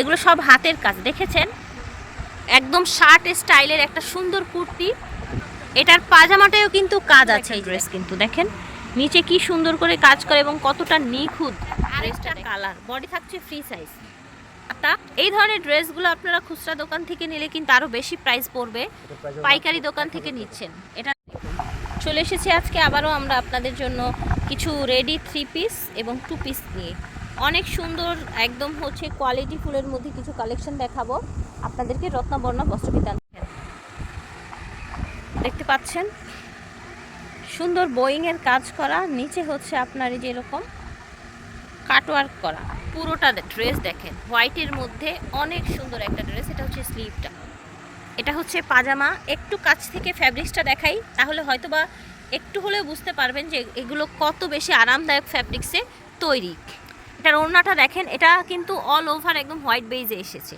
এগুলো সব হাতের কাজ দেখেছেন? একদম শার্ট স্টাইলের একটা সুন্দর কুর্তি। এটার পাজামাটায়ও কিন্তু কাজ আছে এই ড্রেস কিন্তু দেখেন? নিচে কি সুন্দর করে কাজ করে এবং কতটা নিখুঁত আরেকটা কালার বডি থাকছে ফ্রি সাইজ তা এই ধরনের ড্রেসগুলো আপনারা খুচরা দোকান থেকে নিলে কিন্তু আরও বেশি প্রাইস পড়বে। পাইকারি দোকান থেকে নিচ্ছেন। এটা চলে এসেছি আজকে আবারও আমরা আপনাদের জন্য কিছু রেডি থ্রি পিস এবং টু পিস নিয়ে। অনেক সুন্দর একদম হচ্ছে কোয়ালিটি ফুলের মধ্যে কিছু কালেকশন দেখাবো। আপনাদেরকে রত্নবর্ণ বস্ত্রবিতান দেখতে পাচ্ছেন? সুন্দর বোয়িংয়ের কাজ করা, নিচে হচ্ছে আপনার এই যে এরকম কাটওয়ার্ক করা। পুরোটা ড্রেস দেখেন হোয়াইটের মধ্যে অনেক সুন্দর একটা ড্রেস এটা হচ্ছে স্লিভটা এটা হচ্ছে পাজামা, একটু কাছ থেকে ফ্যাব্রিক্সটা দেখাই, তাহলে হয়তোবা একটু হলেও বুঝতে পারবেন যে এগুলো কত বেশি আরামদায়ক ফ্যাব্রিক্সে তৈরি। এটার ওড়নাটা দেখেন, এটা কিন্তু অল ওভার একদম হোয়াইট বেজে এসেছে।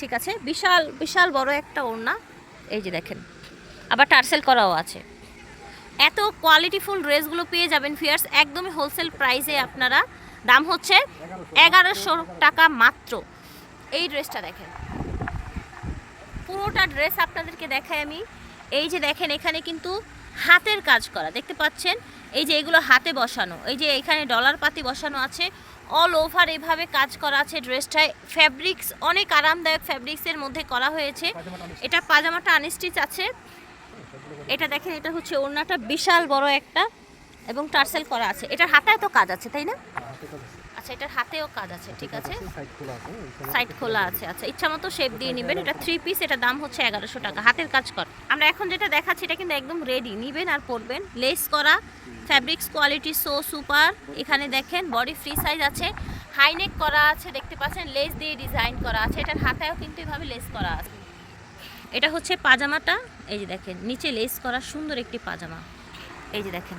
ঠিক আছে? বিশাল বিশাল বড় একটা ওড়না। এই যে দেখেন, আবার টার্সেল করাও আছে। এত কোয়ালিটিফুল ড্রেসগুলো পেয়ে যাবেন ফিয়ার্স একদমই হোলসেল প্রাইসে আপনারা। দাম হচ্ছে এগারোশো টাকা মাত্র। এই ড্রেসটা দেখেন। পুরোটা ড্রেস আপনাদেরকে দেখাই আমি। এই যে দেখেন, এখানে কিন্তু হাতের কাজ করা। দেখতে পাচ্ছেন? এই যে এগুলো হাতে বসানো। এই যে এখানে ডলার পাতি বসানো আছে। অল ওভার এভাবে কাজ করা আছে ড্রেসটায় ফ্যাব্রিক্স, অনেক আরামদায়ক ফ্যাব্রিক্সের মধ্যে করা হয়েছে। এটা পাজামাটা আনস্টিচ আছে। এটা দেখেন, এটা হচ্ছে ওড়নাটা বিশাল বড় একটা এবং টার্সেল করা আছে। এটার হাতায় তো কাজ আছে, তাই না? আচ্ছা এটার হাতেও কাজ আছে ঠিক আছে? সাইড খোলা আছে আচ্ছা ইচ্ছা মতো শেপ দিয়ে নেবেন। এটা থ্রি পিস এটা দাম হচ্ছে এগারোশো টাকা। হাতের কাজ কর। আমরা এখন যেটা দেখাচ্ছি এটা কিন্তু একদম রেডি নিবেন আর পরবেন। লেস করা ফ্যাব্রিক্স কোয়ালিটি সো সুপার এখানে দেখেন বডি ফ্রি সাইজ আছে। হাইনেক করা আছে দেখতে পাচ্ছেন? লেস দিয়ে ডিজাইন করা আছে। এটার হাতায়ও কিন্তু এভাবে লেস করা আছে। এটা হচ্ছে পাজামাটা। এই যে দেখেন নিচে লেস করা সুন্দর একটি পাজামা। এই যে দেখেন।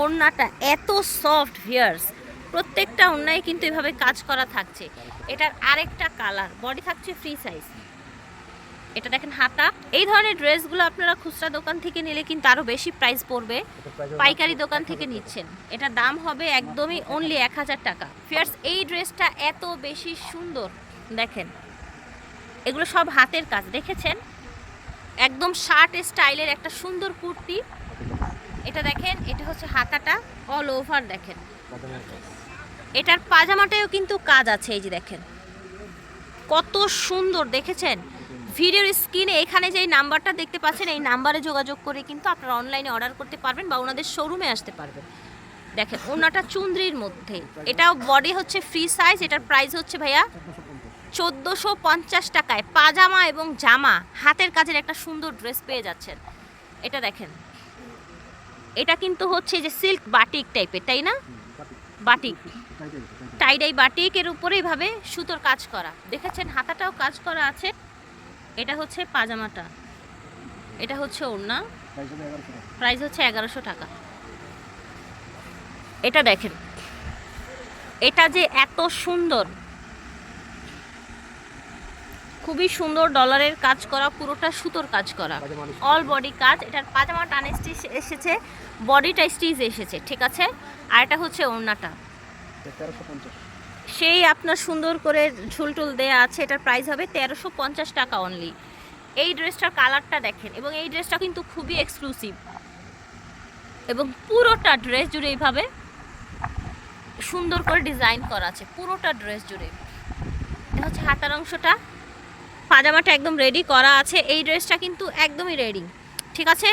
ওড়নাটা এত সফট ভিয়ার্স প্রত্যেকটা অন্যায় কিন্তু এভাবে কাজ করা থাকছে। এটার আরেকটা কালার বডি থাকছে ফ্রি সাইজ এটা দেখেন হাতা। এই ধরনের ড্রেসগুলো আপনারা খুচরা দোকান থেকে নিলে কিন্তু আরও বেশি প্রাইস পড়বে। পাইকারি দোকান থেকে নিচ্ছেন। এটা দাম হবে একদমই অনলি এক হাজার টাকা। ফিয়ার্স এই ড্রেসটা এত বেশি সুন্দর। দেখেন এগুলো সব হাতের কাজ দেখেছেন? একদম শার্ট স্টাইলের একটা সুন্দর কুর্তি। এটা দেখেন এটা হচ্ছে হাতাটা অল ওভার দেখেন। এটার পাজামাটায়ও কিন্তু কাজ আছে, এই যে দেখেন। কত সুন্দর, দেখেছেন? ভিডিওর স্ক্রিনে এখানে যে নাম্বারটা দেখতে পাচ্ছেন, এই নাম্বারে যোগাযোগ করে কিন্তু আপনারা অনলাইনে অর্ডার করতে পারবেন বা ওনাদের শোরুমে আসতে পারবেন। দেখেন, ওনাটা চুন্দ্রির মধ্যে। এটাও বডি হচ্ছে ফ্রি সাইজ, এটার প্রাইস হচ্ছে ভাইয়া চোদ্দোশো পঞ্চাশ টাকায়। পাজামা এবং জামা, হাতের কাজের একটা সুন্দর ড্রেস পেয়ে যাচ্ছেন। এটা দেখেন। এটা কিন্তু হচ্ছে যে সিল্ক বাটিক টাইপের, তাই না? বাটিক। টাইডাই বাটিকের উপরে এইভাবে সুতোর কাজ করা। দেখেছেন হাতাটাও কাজ করা আছে। এটা হচ্ছে পাজামাটা। এটা হচ্ছে ওড়না। প্রাইস হচ্ছে এগারোশো টাকা। এটা দেখেন। এটা যে এত সুন্দর। খুবই সুন্দর ডলারের কাজ করা, পুরোটা সুতোর কাজ করা। অল বডি কাজ। এটার পাজামা টান স্টিচ এসেছে বডিটা স্টিচ এসেছে, ঠিক আছে? আর এটা হচ্ছে ওড়নাটা। সেই আপনার সুন্দর করে ঝুলটুল দেয়া আছে, এটার প্রাইস হবে তেরোশো পঞ্চাশ টাকা অনলি এই ড্রেসটার কালারটা দেখেন, এবং এই ড্রেসটা কিন্তু খুবই এক্সক্লুসিভ এবং পুরোটা ড্রেস জুড়ে এইভাবে সুন্দর করে ডিজাইন করা আছে, পুরোটা ড্রেস জুড়ে। এটা হচ্ছে হাতার অংশটা। পাজামাটা একদম রেডি করা আছে। এই ড্রেসটা কিন্তু একদমই রেডি ঠিক আছে?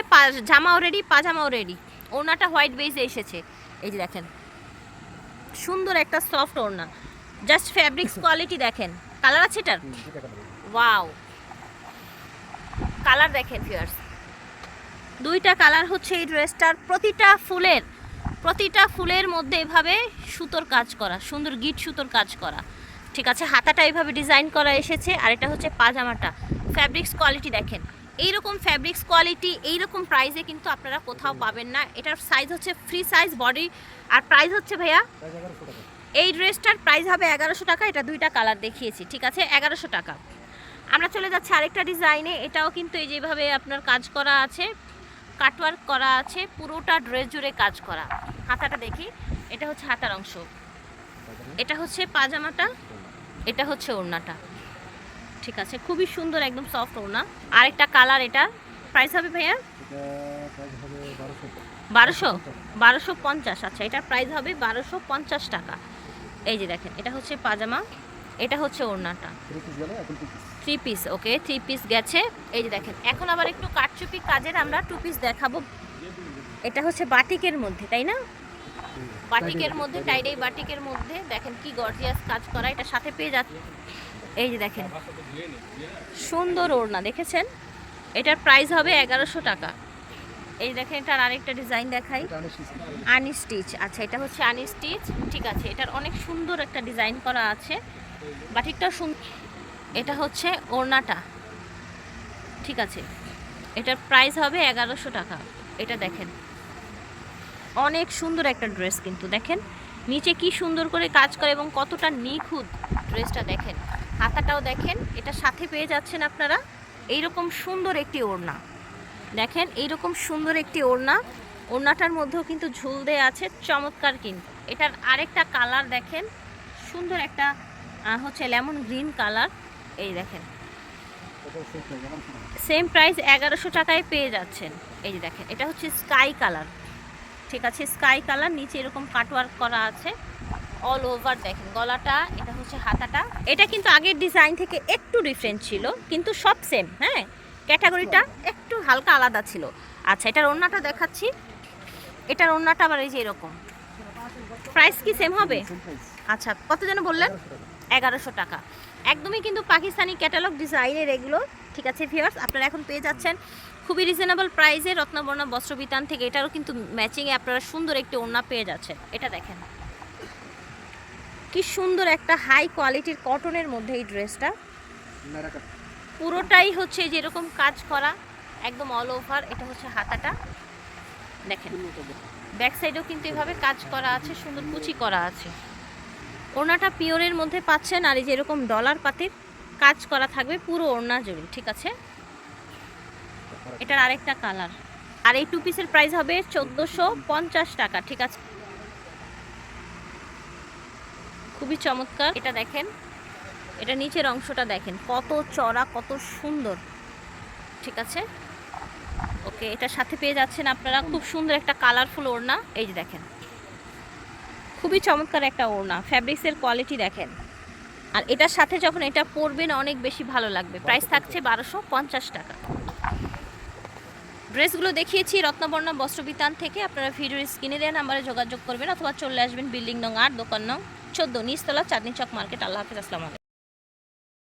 জামাও রেডি পাজামাও রেডি ওড়নাটা হোয়াইট বেজে এসেছে। এই যে দেখেন। সুন্দর একটা সফট ওড়না। জাস্ট ফ্যাব্রিক্স কোয়ালিটি দেখেন। কালার আছে এটার? ওয়াও কালার দেখেন ফিয়ার্স দুইটা কালার হচ্ছে এই ড্রেসটার প্রতিটা ফুলের প্রতিটা ফুলের মধ্যে এভাবে সুতোর কাজ করা সুন্দর গিট সুতোর কাজ করা। ঠিক আছে হাতাটা এইভাবে ডিজাইন করা এসেছে। আর এটা হচ্ছে পাজামাটা। ফ্যাব্রিক্স কোয়ালিটি দেখেন। এইরকম ফ্যাব্রিক্স কোয়ালিটি এইরকম প্রাইসে কিন্তু আপনারা কোথাও পাবেন না। এটার সাইজ হচ্ছে ফ্রি সাইজ বডি আর প্রাইস হচ্ছে ভাইয়া? এই ড্রেসটার প্রাইস হবে এগারোশো টাকা। এটা দুইটা কালার দেখিয়েছি, ঠিক আছে? এগারোশো টাকা। আমরা চলে যাচ্ছি আরেকটা ডিজাইনে এটাও কিন্তু এই যেভাবে আপনার কাজ করা আছে কাটওয়ার্ক করা আছে, পুরোটা ড্রেস জুড়ে কাজ করা। হাতাটা দেখি। এটা হচ্ছে হাতার অংশ। এটা হচ্ছে পাজামাটা। এটা হচ্ছে ওড়নাটা। ঠিক আছে, খুবই সুন্দর, একদম সফট ওড়না। আরেকটা কালার এটা। প্রাইস হবে ভাইয়া? বারোশো। বারোশো পঞ্চাশ আচ্ছা এটার প্রাইস হবে বারোশো পঞ্চাশ টাকা। এই যে দেখেন, এটা হচ্ছে পাজামা, এটা হচ্ছে ওড়নাটা। Three piece okay three piece গেছে। এই যে দেখেন, এখন আবার একটু কাটচুপি কাজের আমরা টু পিস দেখাবো। এটা হচ্ছে বাটিকের মধ্যে, তাই না? বাটিকের মধ্যে টাইডাই বাটিকের মধ্যে। দেখেন কি গর্জিয়াস কাজ করা এটা সাথে পেয়ে যাচ্ছে এই যে দেখেন সুন্দর ওড়না দেখেছেন? এটার প্রাইস হবে এগারোশো টাকা। এই দেখেন এটার আরেকটা ডিজাইন দেখাই। আনি স্টিচ আচ্ছা এটা হচ্ছে আনি স্টিচ ঠিক আছে এটার অনেক সুন্দর একটা ডিজাইন করা আছে বাটিকটা সুন্দর এটা হচ্ছে ওড়নাটা। ঠিক আছে এটার প্রাইস হবে এগারোশো টাকা। এটা দেখেন অনেক সুন্দর একটা ড্রেস কিন্তু দেখেন। নিচে কি সুন্দর করে কাজ করে এবং কতটা নিখুঁত ড্রেসটা দেখেন। হাতাটাও দেখেন, এটা সাথে পেয়ে যাচ্ছেন আপনারা। এইরকম সুন্দর একটি ওড়না। দেখেন, এইরকম সুন্দর একটি ওড়না। ওড়নাটার মধ্যেও কিন্তু ঝুল দেয়া আছে, চমৎকার কিন্তু। এটার আরেকটা কালার দেখেন, সুন্দর একটা হচ্ছে লেমন গ্রিন কালার। এই দেখেন। সেম প্রাইস এগারোশো টাকায় পেয়ে যাচ্ছেন। এই যে দেখেন, এটা হচ্ছে স্কাই কালার। ঠিক আছে, স্কাই কালার, নিচে এরকম কাটওয়ার্ক করা আছে। অল ওভার দেখেন, গলাটা, এটা হচ্ছে হাতাটা। এটা কিন্তু আগের ডিজাইন থেকে একটু ডিফারেন্ট ছিল, কিন্তু সব সেম হ্যাঁ? ক্যাটাগরিটা একটু হালকা আলাদা ছিল। আচ্ছা এটার ওড়নাটা দেখাচ্ছি। এটার ওড়নাটা আবার এই যে এরকম। প্রাইস কি সেম হবে? আচ্ছা কত যেন বললেন? এগারোশো টাকা। একদমই কিন্তু পাকিস্তানি ক্যাটালগ ডিজাইনের এগুলো, ঠিক আছে ভিউয়ার্স আপনারা এখন পেয়ে যাচ্ছেন খুবই রিজনেবল প্রাইসে রত্নবর্ণ বস্ত্রবিতান থেকে। এটারও কিন্তু ম্যাচিংয়ে আপনারা সুন্দর একটি ওড়না পেয়ে যাচ্ছেন। এটা দেখেন। কি সুন্দর একটা হাই কোয়ালিটির কটনের মধ্যে এই ড্রেসটা পুরোটাই হচ্ছে যেরকম কাজ করা, একদম অল ওভার এটা হচ্ছে হাতাটা। দেখেন ব্যাক সাইডেও কিন্তু এভাবে কাজ করা আছে, সুন্দর কুচি করা আছে। ওড়নাটা পিওরের মধ্যে পাচ্ছেন, আর এই যে এরকম ডলার পাতির কাজ করা থাকবে পুরো ওড়না জুড়ে, ঠিক আছে? এটার আরেকটা কালার আর এই টু পিসের প্রাইস হবে চোদ্দোশো পঞ্চাশ টাকা, ঠিক আছে? খুবই চমৎকার। এটা দেখেন, এটা নিচের অংশটা দেখেন, কত চড়া, কত সুন্দর। ঠিক আছে? ওকে, এটার সাথে পেয়ে যাচ্ছেন আপনারা খুব সুন্দর একটা কালারফুল ওড়না। এই যে দেখেন, খুবই চমৎকার একটা ওড়না ফ্যাব্রিক্সের কোয়ালিটি দেখেন। আর এটার সাথে যখন এটা পরবেন, অনেক বেশি ভালো লাগবে। প্রাইস থাকছে বারোশো পঞ্চাশ টাকা। ড্রেসগুলো দেখিয়েছি রত্নবর্ণ বস্ত্রবিতান থেকে। আপনারা ভিডিওর স্ক্রিনে দেওয়া নাম্বারে যোগাযোগ করবেন অথবা চলে আসবেন বিল্ডিং নং আট, দোকান নং চোদ্দ নিচতলা চাঁদনি চক মার্কেট। আল্লাহ হাফিজ আসসালাম